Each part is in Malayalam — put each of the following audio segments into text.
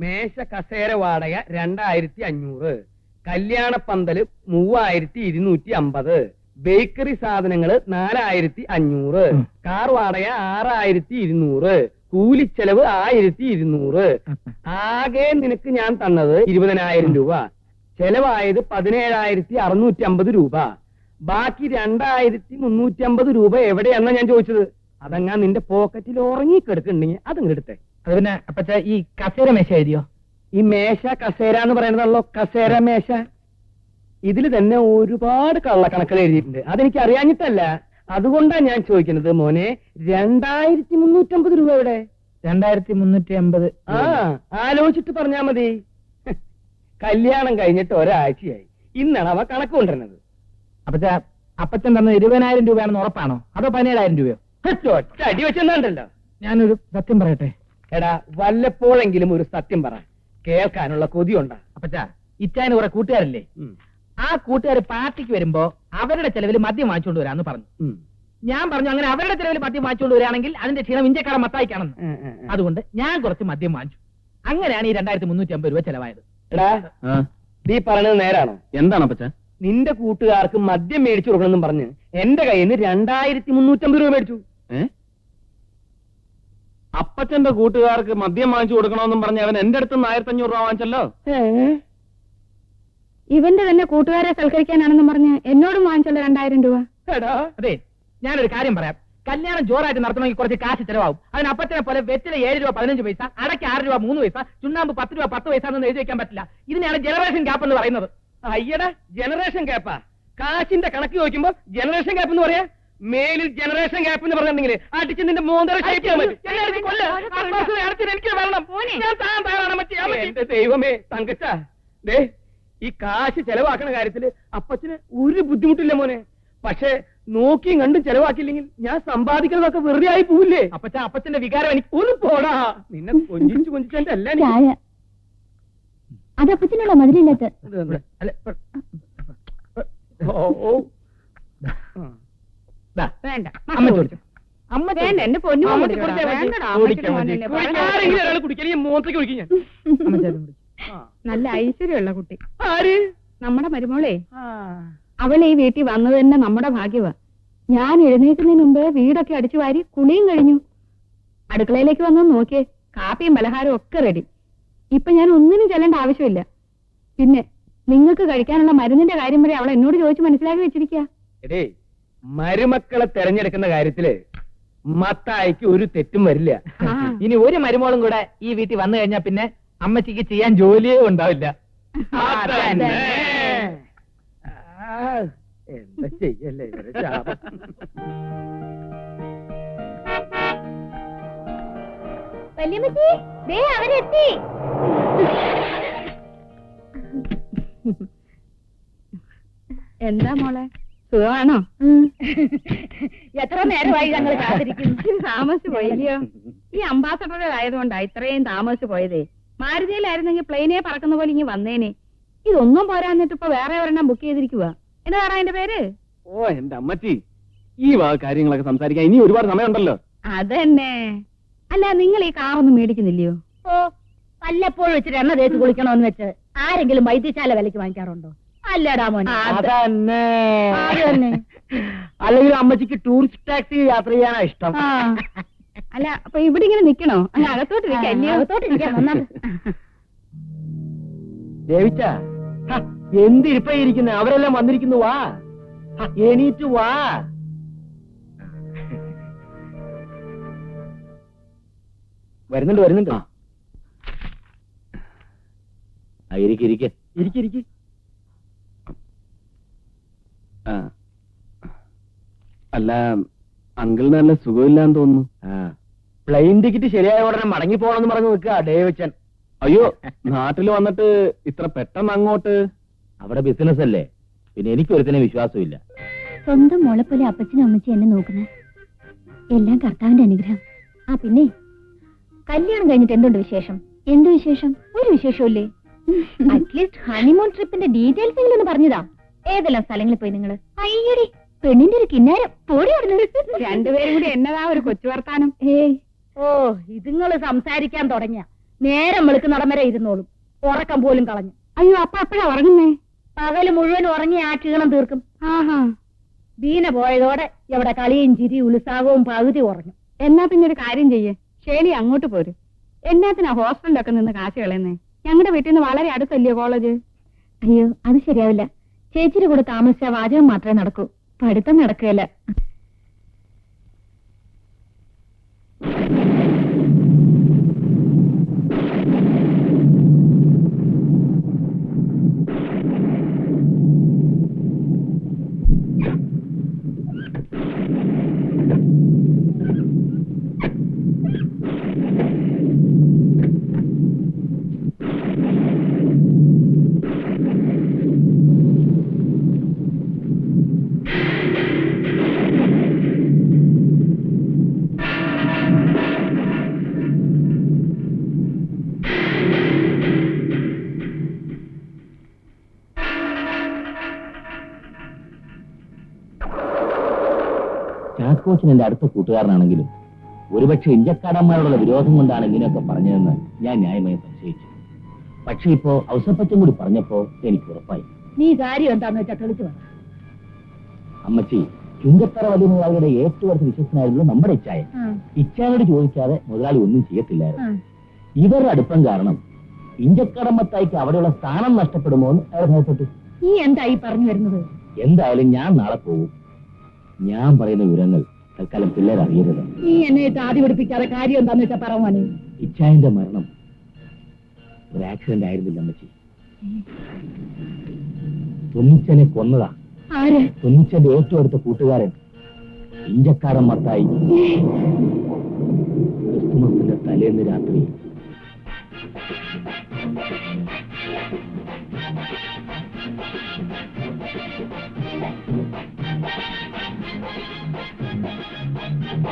മേശ കസേര വാടക രണ്ടായിരത്തി അഞ്ഞൂറ് കല്യാണ പന്തൽ മൂവായിരത്തി ഇരുന്നൂറ്റി അമ്പത് ബേക്കറി സാധനങ്ങൾ നാലായിരത്തി അഞ്ഞൂറ് കാർ വാടക ആറായിരത്തി ഇരുന്നൂറ് കൂലിച്ചെലവ് ആയിരത്തി ഇരുന്നൂറ് ആകെ നിനക്ക് ഞാൻ തന്നത് ഇരുപതിനായിരം രൂപ. ചെലവായത് പതിനേഴായിരത്തി അറുന്നൂറ്റി അമ്പത് രൂപ. ബാക്കി രണ്ടായിരത്തി മുന്നൂറ്റി അമ്പത് രൂപ എവിടെയാണെന്നാ ഞാൻ ചോദിച്ചത്? അതങ്ങാ നിന്റെ പോക്കറ്റിൽ ഉറങ്ങി കിടക്കുന്നുണ്ടെങ്കിൽ എടുത്തേ. അത് പിന്നെ അപ്പച്ച ഈ കസേര മേശ എഴുതിയോ? ഈ മേശ കസേര എന്ന് പറയുന്നതല്ലോ കസേര മേശ. ഇതിൽ തന്നെ ഒരുപാട് കള്ളക്കണക്കുകൾ എഴുതിയിട്ടുണ്ട്. അതെനിക്ക് അറിയാഞ്ഞിട്ടല്ല അതുകൊണ്ടാണ് ഞാൻ ചോദിക്കുന്നത് മോനെ രണ്ടായിരത്തി മുന്നൂറ്റമ്പത് രൂപ എവിടെ? രണ്ടായിരത്തി മുന്നൂറ്റി അമ്പത് ആ ആലോചിച്ചിട്ട് പറഞ്ഞാ മതി. കല്യാണം കഴിഞ്ഞിട്ട് ഒരാഴ്ചയായി. ഇന്നാണ് അവ കണക്ക് കൊണ്ടുവരുന്നത്. അപ്പച്ച അപ്പച്ചൻ തന്നത് ഇരുപതിനായിരം രൂപയാണെന്ന് ഉറപ്പാണോ? അതോ പതിനേഴായിരം രൂപയോ? ഒറ്റ അടി വെച്ചെന്നാണ്ടല്ലോ ഞാനൊരു സത്യം പറയട്ടെ. എടാ വല്ലപ്പോഴെങ്കിലും ഒരു സത്യം പറ. കേൾക്കാനുള്ള കൊതിയുണ്ടാ? അപ്പച്ചാ ഇറ്റാന് കുറെ കൂട്ടുകാരല്ലേ? ആ കൂട്ടുകാർ പാർട്ടിക്ക് വരുമ്പോ അവരുടെ ചെലവിൽ മദ്യം വാങ്ങിച്ചുകൊണ്ട് വരാന്ന് പറഞ്ഞു. ഞാൻ പറഞ്ഞു അങ്ങനെ അവരുടെ ചെലവിൽ മദ്യം വാങ്ങിച്ചുകൊണ്ട് വരികയാണെങ്കിൽ അതിന്റെ ക്ഷീണം ഇന്ത്യക്കാരൻ മത്തായിക്കാണെന്ന്. അതുകൊണ്ട് ഞാൻ കുറച്ച് മദ്യം വാങ്ങിച്ചു. അങ്ങനെയാണ് ഈ രണ്ടായിരത്തി മുന്നൂറ്റി അമ്പത് രൂപ ചെലവായത്. എടാ നീ പറഞ്ഞത് നേരാണോ? എന്താണ് അപ്പച്ച? നിന്റെ കൂട്ടുകാർക്ക് മദ്യം മേടിച്ചു കൊടുക്കണമെന്നും പറഞ്ഞ് എന്റെ കയ്യിൽ നിന്ന് രണ്ടായിരത്തി മുന്നൂറ്റമ്പത് രൂപ മേടിച്ചു. അപ്പച്ചന്റെ കൂട്ടുകാർക്ക് മദ്യം വാങ്ങിച്ചു കൊടുക്കണമെന്നും പറഞ്ഞ് അവൻ എന്റെ അടുത്ത് നിന്ന് ആയിരത്തി അഞ്ഞൂറ് രൂപ വാങ്ങിച്ചല്ലോ? ഇവന്റെ തന്നെ കൂട്ടുകാരെ സൽക്കരിക്കാനാണെന്ന് പറഞ്ഞ് എന്നോടും വാങ്ങിച്ചല്ലോ രണ്ടായിരം രൂപ. എടാ അതെ ഞാനൊരു കാര്യം പറയാം. കല്യാണം ജോറായിട്ട് നടത്തണമെങ്കിൽ കുറച്ച് കാശ് ചെലവാകും. അതിന് അപ്പച്ചനെ പോലെ വെറ്റില ഏഴ് രൂപ പതിനഞ്ച് പൈസ അടയ്ക്ക് ആറ് രൂപ മൂന്ന് പൈസ ചുണ്ണാമ്പ് പത്ത് രൂപ പത്ത് പൈസ എന്ന് എഴുതി വെക്കാൻ പറ്റില്ല. ഇതിനെയാണ് ജനറേഷൻ ഗ്യാപ്പ് എന്ന് പറയുന്നത്. അയ്യടാ ജനറേഷൻ ഗ്യാപ്പാ കാശിന്റെ കണക്ക് ചോദിക്കുമ്പോ ജനറേഷൻ ഗ്യാപ്പ് എന്ന് പറയാ? മേലിൽ ജനറേഷൻ ഗ്യാപ്പ് എന്ന് പറഞ്ഞിട്ടുണ്ടെങ്കിൽ അടിച്ച് നിന്റെ മൂന്നര. എന്റെ ദൈവമേ തങ്കച്ച. ദേ ഈ കാശ് ചെലവാക്കണ കാര്യത്തിൽ അപ്പച്ചന് ഒരു ബുദ്ധിമുട്ടില്ല മോനെ. പക്ഷേ നോക്കിയും കണ്ടും ചെലവാക്കിയില്ലെങ്കിൽ ഞാൻ സമ്പാദിക്കുന്നതൊക്കെ വെറുതെ ആയി പോവില്ലേ? അപ്പച്ച അപ്പച്ചന്റെ വികാരം എനിക്ക് ഒന്ന് പോടാ. നിന്നെ കൊഞ്ചിച്ചു കൊഞ്ചിച്ചെന്റെ അല്ല ഇത് തന്നെ. അല്ല, ഓ, ഓ. ആ. ദാ, വേണ്ട അമ്മ ചോദിച്ചു അമ്മ വേണ്ട എന്റെ പൊന്നു അമ്മ കുടിക്കടാ. കുടിച്ചാ മതി. വേണ്ടടാ, അമ്മയ്ക്ക് കുടിക്കാൻ മതി. തോന്നുന്നില്ല. കുടിക്കാൻ ആരെങ്കിലും ഒരാൾ കുടിക്കൽ ഈ മോത്തേക്ക് കുടിക്കും ഞാൻ അമ്മ ചേട്ടൻ കുടിച്ചു. ആ. നല്ല ഐശ്വര്യമുള്ള കുട്ടി. ആര്? നമ്മുടെ മരുമോളെ. ആ. അവൾ ഈ വീട്ടിൽ വന്നത് തന്നെ നമ്മുടെ ഭാഗ്യവാ. ഞാൻ എഴുന്നേറ്റുന്നതിന് മുമ്പ് വീടൊക്കെ അടിച്ചു വാരി കുളിയും കഴിഞ്ഞു. അടുക്കളയിലേക്ക് വന്നു നോക്കിയേ കാപ്പിയും പലഹാരവും ഒക്കെ റെഡി. ഇപ്പൊ ഞാൻ ഒന്നിനും ചെല്ലേണ്ട ആവശ്യമില്ല. പിന്നെ നിങ്ങൾക്ക് കഴിക്കാനുള്ള മരുന്നിന്റെ കാര്യം വരെ അവൾ എന്നോട് ചോദിച്ചു മനസ്സിലാക്കി വെച്ചിരിക്കുക എടേ മരുമക്കളെ തെരഞ്ഞെടുക്കുന്ന കാര്യത്തിൽ മത്തായിക്ക് ഒരു തെറ്റും വരില്ല. ഇനി ഒരു മരുമോളും കൂടെ ഈ വീട്ടിൽ വന്നു കഴിഞ്ഞാ പിന്നെ അമ്മച്ചിക്ക് ചെയ്യാൻ ജോലിയേ ഉണ്ടാവില്ല. അതന്നെ. ആ, എന്താ ചെയ്യല്ലേ ഇവരെ ശാപം. അവരെത്തി. എന്താ മോളെ? സുഖമാണോ? എത്ര നേരമായി ഞങ്ങൾ കാത്തിരിക്കുന്നു? താമസിച്ചു പോയില്ലയോ? ഈ അംബാസഡർ ആയതുകൊണ്ടാ ഇത്രയും താമസിച്ചു പോയതേ. മാരുതിയിലായിരുന്നെങ്കിൽ പ്ലെയിനെ പറക്കുന്ന പോലെ ഇങ്ങ് വന്നേനെ. ഇതൊന്നും പോരാന്നിട്ട് ഇപ്പൊ വേറെ ഒരെണ്ണം ബുക്ക് ചെയ്തിരിക്കുക എന്നതാണ് എന്റെ പേര്? ഓ എന്റെ അമ്മച്ചി. ഈ വക കാര്യങ്ങളൊക്കെ സംസാരിക്കാൻ ഇനി ഒരുപാട് സമയമുണ്ടല്ലോ. അതന്നെ. അല്ല നിങ്ങൾ ഈ കാറൊന്നും മേടിക്കുന്നില്ലയോ? ഓ വല്ലപ്പോഴും വെച്ചിട്ട് എണ്ണ തേച്ച് കുളിക്കണമെന്ന് വെച്ച് ആരെങ്കിലും വൈദ്യശാല വിലക്ക് വാങ്ങിക്കാറുണ്ടോ? അല്ലടാ മോനെ. അതന്നെ. അതന്നെ. അല്ലെങ്കിൽ അമ്മച്ചിക്ക് ടൂറിസ്റ്റ് ടാക്സി യാത്ര ചെയ്യാനാ ഇഷ്ടം. ആ. അല്ല അപ്പൊ ഇവിടെ ഇങ്ങനെ നിക്കണോ? അങ്ങ് അകത്തോട്ട് നിൽക്കാം അല്ലയോ അകത്തോട്ടിരിക്കാം, ഒന്നാമത്. ദേവിച്ച എന്തിരിപ്പായിരിക്കുന്ന? അവരെല്ലാം വന്നിരിക്കുന്നു വാ. ഹ, എണീറ്റ് വാ. വരുന്നുണ്ട് വരുന്നുണ്ട്. ആ, ഇരിക്ക ഇരിക്ക്. അല്ല അങ്കിളിന് നല്ല സുഖമില്ലാന്ന് തോന്നുന്നു. പ്ലെയിൻ ടിക്കറ്റ് ശരിയായ ഉടനെ മടങ്ങി പോകണമെന്ന് പറഞ്ഞു നിൽക്കുക ഡേവിച്ചൻ അയ്യോ നാട്ടിൽ വന്നിട്ട് ഇത്ര പെട്ടെന്ന് അങ്ങോട്ട്? അവിടെ ബിസിനസ് അല്ലേ? പിന്നെ എനിക്ക് ഒരുത്തിനെ വിശ്വാസമില്ല. സ്വന്തം മോളെ പോലെ അപ്പച്ചനും അമ്മച്ചും എന്നെ നോക്കുന്നത് എല്ലാം കർത്താവിന്റെ അനുഗ്രഹം. ആ പിന്നെ? കല്യാണം കഴിഞ്ഞിട്ട് എന്തുണ്ട് വിശേഷം? എന്ത് വിശേഷം? ഒരു വിശേഷമില്ലേ അറ്റ്ലീസ്റ്റ് ഹണിമൂൺ ട്രിപ്പിന്റെ ഡീറ്റെയിൽസ് എങ്കിലും ഒന്ന് പറഞ്ഞതാ. ഏതെല്ലാം സ്ഥലങ്ങളിൽ പോയി നിങ്ങൾ? അയ്യടി പെണ്ണിന്റെ ഒരു കിന്നാരം പോടി അവിടുന്ന്. രണ്ടുപേരും കൂടി എന്നതാ ഒരു കൊച്ചു വർത്താനം? ഏയ്. ഓ ഇതുങ്ങൾ സംസാരിക്കാൻ തുടങ്ങിയ. നേരം വെളുക്കുന്നിടം വരെ ഇരുന്നോളും. ഉറക്കം പോലും കളഞ്ഞു. അയ്യോ അപ്പൊ അപ്പഴാ ഉറങ്ങുന്നേ? പകൽ മുഴുവൻ ഉറങ്ങി ആ ക്ഷീണം തീർക്കും. ആഹാ. ദീന പോയതോടെ ഇവിടെ കളിയും ചിരി ഉത്സാഹവും പകുതി ഉറങ്ങും എന്നാ പിന്നെ ഒരു കാര്യം ചെയ്യേ. ശേലി അങ്ങോട്ട് പോര്. എന്നാത്തിനാ ഹോസ്റ്റലിലൊക്കെ നിന്ന് കാശ് കളയുന്നേ? ഞങ്ങളുടെ വീട്ടിൽ നിന്ന് വളരെ അടുത്തല്ലയോ കോളേജ്? അയ്യോ അത് ശരിയാവില്ല. ചേച്ചിയുടെ കൂടെ താമസിച്ച വാചകം മാത്രമേ നടക്കൂ. പഠിത്തം നടക്കുകയല്ല. ചാക്കോച്ചൻ എന്റെ അടുത്ത കൂട്ടുകാരനാണെങ്കിലും ഒരുപക്ഷെ ഇഞ്ചക്കാടന്മാരോടുള്ള വിരോധം കൊണ്ടാണ് ഇങ്ങനെയൊക്കെ പറഞ്ഞതെന്ന് ഞാൻ ന്യായമായി സംശയിച്ചു. പക്ഷെ ഇപ്പോ ഔസപ്പറ്റും കൂടി പറഞ്ഞപ്പോ എനിക്ക് ഉറപ്പായി. നീ കാര്യം എന്താന്ന് വെച്ചാൽ തെളിച്ചു പറ. അമ്മച്ചി ചുങ്കത്തറ വലിയ മുതലാളിയുടെ ഏറ്റവും അടുത്ത് വിശ്വസനായിരുന്നു നമ്മുടെ ഇച്ചായ ഇച്ചായോട് ചോദിക്കാതെ മുതലാളി ഒന്നും ചെയ്യത്തില്ലായിരുന്നു. ഇവരുടെ അടുപ്പം കാരണം ഇഞ്ചക്കടമ്പത്തായിക്ക് അവിടെയുള്ള സ്ഥാനം നഷ്ടപ്പെടുമോ എന്ന് അയാൾ ഭയപ്പെട്ടു. നീ എന്തായി പറഞ്ഞു വരുന്നത്? എന്തായാലും ഞാൻ നാളെ പോകും ഞാൻ പറയുന്ന വിവരങ്ങൾ തൽക്കാലം പിള്ളേർ അറിയരുത്. നീ എന്നെ ഇട്ട് ആദ്യ പിടിപ്പിക്കാതെ കാര്യം എന്താന്ന് വെച്ചാ പറ മോനെ. ഇച്ചായന്റെ മരണം ഒരു ആക്സിഡന്റ് ആയിരുന്നില്ല അമ്മച്ചി. തൊന്നിച്ചനെ കൊന്നതാ. ആര്? തൊന്നിച്ചന്റെ ഏറ്റവും അടുത്ത കൂട്ടുകാരൻ ഇഞ്ചക്കാരൻ മത്തായി. ക്രിസ്തുമസിന്റെ തലേന്ന് രാത്രി. ആ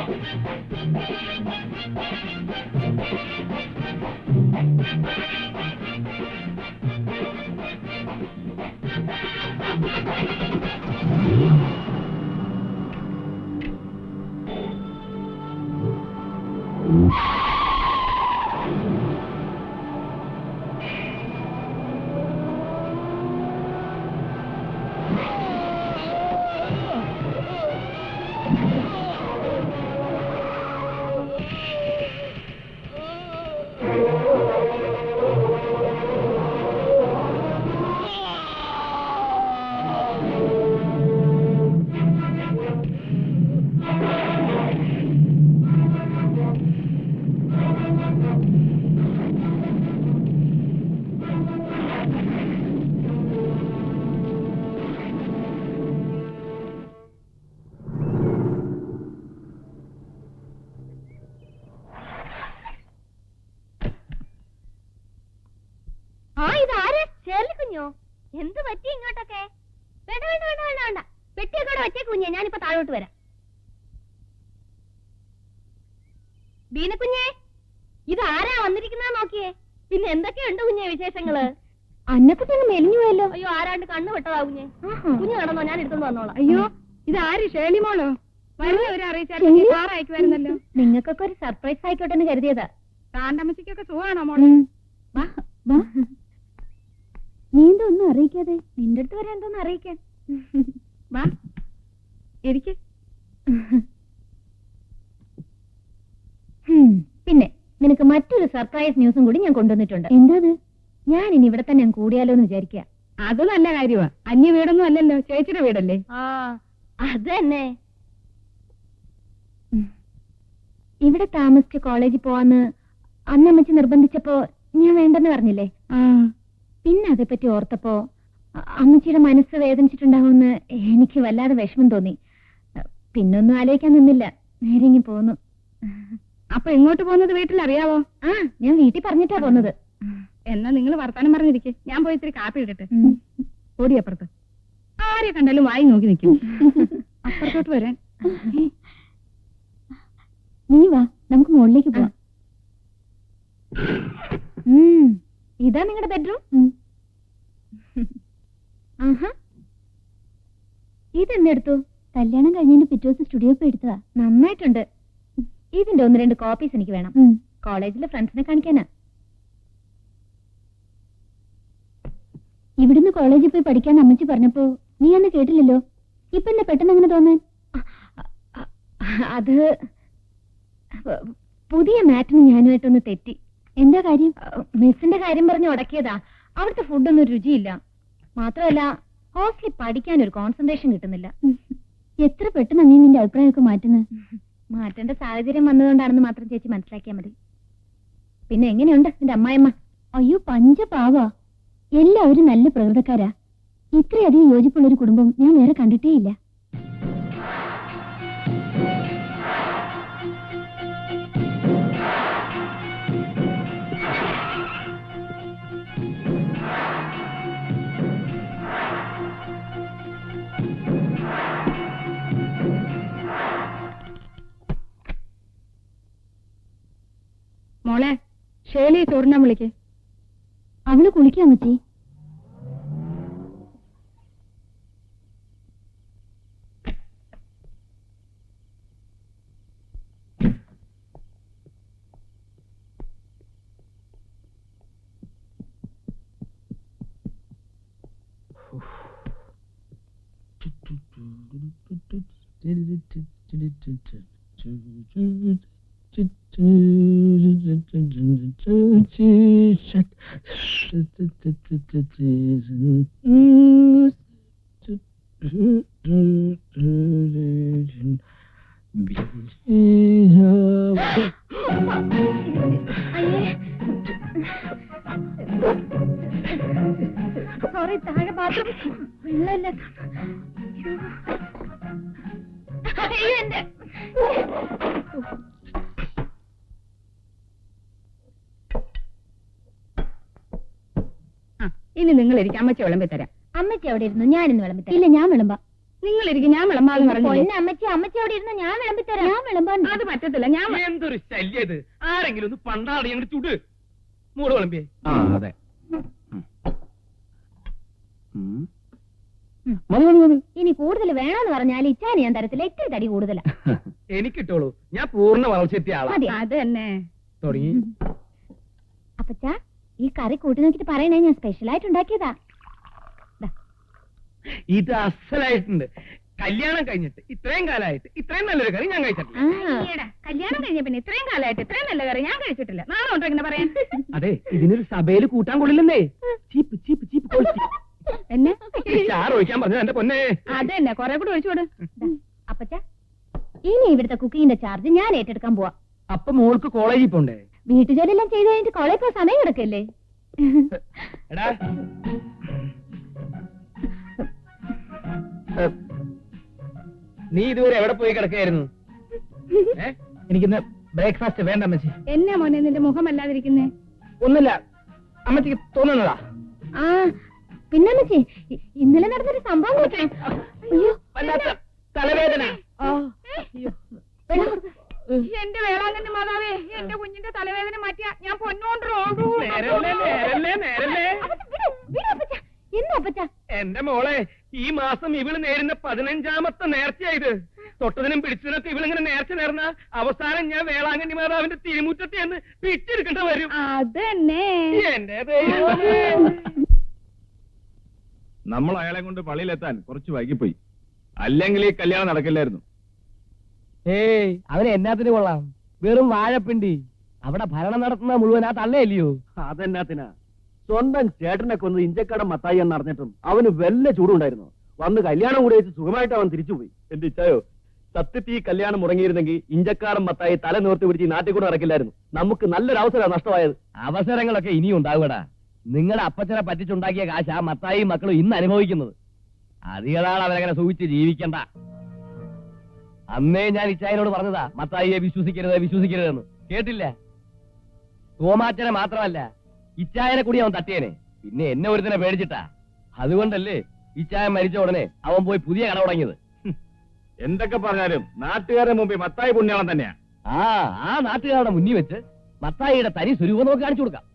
ഞാനിപ്പോ താഴോട്ട് വരാം. ഇത് ആരാ വന്നിരിക്കുന്ന നോക്കിയേ? പിന്നെ എന്തൊക്കെയുണ്ട് കുഞ്ഞെ വിശേഷങ്ങൾ? അന്നക്കുട്ടി മെലിഞ്ഞു പോയല്ലോ. അയ്യോ ആരാണ്ട് കണ്ണു വിട്ടതാ കുഞ്ഞെ. കുഞ്ഞു കടന്നോ ഞാൻ എടുത്തോണ്ട് വന്നോളാം. അയ്യോ ഇത് ആര് ഷേലി മോളോ വരുന്നവരെ അറിയിച്ചാൽ ശരി. നിങ്ങൾക്കൊക്കെ ഒരു സർപ്രൈസ് ആയിക്കോട്ടെ എന്ന് കരുതിയതാ. താണ്ടമ്മച്ചിക്കൊക്കെ സുഖമാണോ മോളെ. നീ എന്താ ഒന്നും അറിയിക്കാതെ നിന്റെ അടുത്ത് വരെ എന്തോന്ന് അറിയിക്കാൻ? വാ. ഇരിക്ക് ഹും, പിന്നെ നിനക്ക് മറ്റൊരു സർപ്രൈസ് ന്യൂസും കൂടി ഞാൻ കൊണ്ടുവന്നിട്ടുണ്ട്. എന്താത്? ഞാൻ ഇനി ഇവിടെ തന്നെ ഞാൻ കൂടിയാലോ എന്ന് വിചാരിക്കുക അത് നല്ല കാര്യമാ അന്യ വീടൊന്നും അല്ലല്ലോ ചേച്ചിയുടെ വീടല്ലേ? അത് തന്നെ. ഇവിടെ താമസിച്ച് കോളേജിൽ പോവാന്ന് അന്നമ്മച്ചി നിർബന്ധിച്ചപ്പോ ഞാൻ വേണ്ടെന്ന് പറഞ്ഞില്ലേ? പിന്നെ അതേപ്പറ്റി ഓർത്തപ്പോ അമ്മച്ചിയുടെ മനസ്സ് വേദനിച്ചിട്ടുണ്ടാവുമെന്ന് എനിക്ക് വല്ലാതെ വിഷമം തോന്നി. പിന്നൊന്നും ആലോചിക്കാൻ നിന്നില്ല. നേരെ ഇങ്ങി പോന്നു. അപ്പൊ എങ്ങോട്ട് പോകുന്നത് വീട്ടിൽ അറിയാവോ ആ ഞാൻ വീട്ടിൽ പറഞ്ഞിട്ടാ പോന്നത് എന്നാ നിങ്ങൾ വർത്താനം പറഞ്ഞിരിക്കെ. ഞാൻ പോയി ഇത്തിരി കാപ്പി ഇടട്ടെ. ഓടിയപ്പുറത്ത് ഓടി അപ്പുറത്ത്. ആരെ കണ്ടാലും വായി നോക്കി നിൽക്കും. അപ്പുറത്തോട്ട് വരാൻ. നീ വാ നമുക്ക് മുകളിലേക്ക് പോവാം. ഉം, ഇതാ നിങ്ങളുടെ ബെഡ്റൂം? ഇതെന്നെടുത്തു കല്യാണം കഴിഞ്ഞതിന്റെ പിറ്റേ ദിവസം സ്റ്റുഡിയോ പോയി എടുത്തതാ. നന്നായിട്ടുണ്ട്. ഇതിന്റെ ഒന്ന് രണ്ട് കോപ്പീസ് എനിക്ക് വേണം. കോളേജിലെ ഫ്രണ്ട്സിനെ കാണിക്കാനാ. ഇവിടുന്ന് കോളേജിൽ പോയി പഠിക്കാൻ അമ്മച്ചി പറഞ്ഞപ്പോ നീ അന്ന് കേട്ടില്ലല്ലോ? ഇപ്പൊ എന്നെ പെട്ടെന്ന് അങ്ങനെ തോന്നാൻ? അത് പുതിയ മാറ്റിന് ഞാനുമായിട്ടൊന്ന് തെറ്റി. എന്താ കാര്യം? മിസ്സിന്റെ കാര്യം പറഞ്ഞ് ഉടക്കിയതാ. അവിടുത്തെ ഫുഡൊന്നും രുചിയില്ല. മാത്രമല്ല ഹോസ്റ്റലിൽ പഠിക്കാൻ ഒരു കോൺസെൻട്രേഷൻ കിട്ടുന്നില്ല. എത്ര പെട്ടെന്ന് നീ നിന്റെ അഭിപ്രായമൊക്കെ മാറ്റുന്നത്? മാറ്റേണ്ട സാഹചര്യം വന്നതുകൊണ്ടാണെന്ന് മാത്രം ചേച്ചി മനസ്സിലാക്കിയാൽ മതി. പിന്നെ എങ്ങനെയുണ്ട് നിന്റെ അമ്മായിമ്മ? അയ്യോ പഞ്ചപാവ. എല്ലാവരും നല്ല പ്രകൃതക്കാരാ. ഇത്രയധികം യോജിപ്പുള്ള ഒരു കുടുംബം ഞാൻ വേറെ കണ്ടിട്ടേ ഷേലി ചോറിനാൻ വിളിക്ക് അവള് കുളിക്കാൻ പറ്റി സോറി ഇരിക്കും അമ്മച്ചി വിളമ്പി തരാം. അമ്മച്ചി അവിടെ ഇരുന്നു ഞാനിന്ന് വിളമ്പിത്തരാം ഇല്ല ഞാൻ വിളമ്പാം. നിങ്ങൾ ഇരിക്കും ഞാൻ വിളമ്പാന്ന് പറഞ്ഞു പൊന്നെ അമ്മച്ചി അമ്മച്ചി അവിടെ ഇരുന്നു ഞാൻ വിളമ്പിത്തരാം ഞാൻ വിളമ്പാൻ അത് പറ്റത്തില്ല ഞാൻ എന്തൊരു ശല്യത് ഇത്? ആരെങ്കിലും ഒന്ന് പണ്ടാട് ഞങ്ങൾ ചുട്. മൂട് വിളമ്പിയേ. ആ അതെ. ഇനി കൂടുതൽ വേണമെന്ന് പറഞ്ഞാൽ ഇച്ചാന് ഞാൻ തരത്തില്ല ഇത്തിരി തടി കൂടുതലാ. എനിക്കിട്ടോളൂ. ഞാൻ പൂർണ വളർച്ചെത്തിയ ആളാ. അത് തന്നെ തുടങ്ങി. അപ്പച്ചാ ഈ കറി കൂട്ടി നോക്കിട്ട് പറയണേ ഞാൻ സ്പെഷ്യൽ ആയിട്ട് ഉണ്ടാക്കിയതാ. ഇത് അസലായിട്ടുണ്ട്. കല്യാണം കഴിഞ്ഞിട്ട് ഇത്രയും കാലമായിട്ട് ഇത്രയും നല്ലൊരു കറി ഞാൻ കഴിച്ചിട്ടില്ല. കല്യാണം കഴിഞ്ഞ പിന്നെ ഇത്രയും കാലമായിട്ട് ഇത്രയും നല്ല കറി ഞാൻ കഴിച്ചിട്ടില്ല. നാളെ ഉണ്ടോ ഇങ്ങനെ പറയാൻ? അതെ ഇതിനൊരു സഭയിൽ കൂട്ടാൻ കൊള്ളില്ലെന്നേ. ചീപ്പ് ചീപ്പ് ചീപ്പ്. എന്നെ? ചാറ് ഒഴിക്കാൻ പറഞ്ഞത് എന്റെ പൊന്നെ. അത് തന്നെ കൊറേ കൂടെ ഒഴിച്ചോട് അപ്പച്ച ഇനി ഇവിടുത്തെ കുക്കിങ്ങിന്റെ ചാർജ് ഞാൻ ഏറ്റെടുക്കാൻ പോവാ. അപ്പൊ മോൾക്ക് കോളേജിൽ പോണ്ടേ? വീട്ടുജോലിയെല്ലാം ചെയ്ത് കഴിഞ്ഞിട്ട് കോളേജ് പോയി സമയം കിടക്കല്ലേ എടാ. നീ ഇതുവരെ എവിടെ പോയി കിടക്കായിരുന്നു ഏ എനിക്കിന്ന് ബ്രേക്ക്ഫാസ്റ്റ് വേണ്ട അമ്മച്ചി. എന്നാ മോനെ നിന്റെ മുഖം അല്ലാതിരിക്കുന്നേ? ഒന്നുമില്ല. അമ്മച്ചിക്ക് തോന്നുന്നതാ. ആ പിന്നെ അമ്മച്ചി, ഇ- ഇന്നലെ നടന്നൊരു സംഭവം കേട്ടോ? അയ്യോ വല്ലാത്ത തലവേദന. എന്റെ വേളാങ്കന്റെ മാതാവേ എന്റെ കുഞ്ഞിന്റെ തലവേദന മാറ്റിയാ ഞാൻ പൊന്നോണ്ട്. എന്റെ മോളെ ഈ മാസം ഇവൾ നേരുന്ന പതിനഞ്ചാമത്തെ നേർച്ചയായത് തൊട്ടതിനും പിടിച്ചതിനൊക്കെ ഇവളിങ്ങനെ നേർച്ച നേർന്ന അവസാനം ഞാൻ വേളാങ്കണ്ണി മാതാവിന്റെ തിരുമുറ്റത്തെ എന്ന് പിടിച്ചെടുക്കേണ്ട വരും. അത് തന്നെ എന്റെ ദൈവമേ. നമ്മൾ അയാളെ കൊണ്ട് പള്ളിയിലെത്താൻ കുറച്ച് വൈകിപ്പോയി. അല്ലെങ്കിൽ ഈ കല്യാണം നടക്കില്ലായിരുന്നു. ഏയ് അവന് എന്നാത്തിന് കൊള്ളാം. വെറും വാഴപ്പിണ്ടി. അവിടെ ഭരണം നടത്തുന്ന മുഴുവൻ ആ തള്ളയല്ലയോ? അതെന്നാത്തിനാ? സ്വന്തം ചേട്ടനെ കൊന്ന് ഇഞ്ചക്കടം മത്തായി എന്ന് അറിഞ്ഞിട്ടും അവന് വല്ല ചൂടുണ്ടായിരുന്നു. വന്ന് കല്യാണം കൂടെ വെച്ച് സുഖമായിട്ട് അവൻ തിരിച്ചുപോയി. എന്റെ ഇച്ചായോ സത്യത്തിൽ ഈ കല്യാണം മുടങ്ങിയിരുന്നെങ്കിൽ ഇഞ്ചക്കാടൻ മത്തായി തല നിവർത്തി പിടിച്ച് നാട്ടിൽ കൂടെ നടക്കില്ലായിരുന്നു. നമുക്ക് നല്ലൊരു അവസരമാണ് നഷ്ടമായത്. അവസരങ്ങളൊക്കെ ഇനിയും ഉണ്ടാവുകടാ. നിങ്ങളുടെ അപ്പച്ചനെ പറ്റിച്ചുണ്ടാക്കിയ കാശ് ആ മത്തായി മക്കളും ഇന്ന് അനുഭവിക്കുന്നത്. അധികനാൾ അവരങ്ങനെ സൂചിച്ച് ജീവിക്കണ്ട. അന്നേ ഞാൻ ഇച്ചായനോട് പറഞ്ഞതാ മത്തായിയെ വിശ്വസിക്കരുത് വിശ്വസിക്കരുതെന്ന്. കേട്ടില്ല? തോമാച്ചനെ മാത്രമല്ല ഇച്ചായനെ കൂടി അവൻ തട്ടിയനെ. പിന്നെ എന്നെ ഒരുത്തിനെ പേടിച്ചിട്ടാ. അതുകൊണ്ടല്ലേ ഇച്ചായൻ മരിച്ച ഉടനെ അവൻ പോയി പുതിയ കട തുടങ്ങിയത്. എന്തൊക്കെ പറഞ്ഞാലും നാട്ടുകാരുടെ മുമ്പിൽ മത്തായി പുണ്യാളം തന്നെയാ. ആ ആ നാട്ടുകാരുടെ മുന്നിൽ വെച്ച് മത്തായിയുടെ തനി സ്വരൂപം നമുക്ക് കാണിച്ചു കൊടുക്കാം.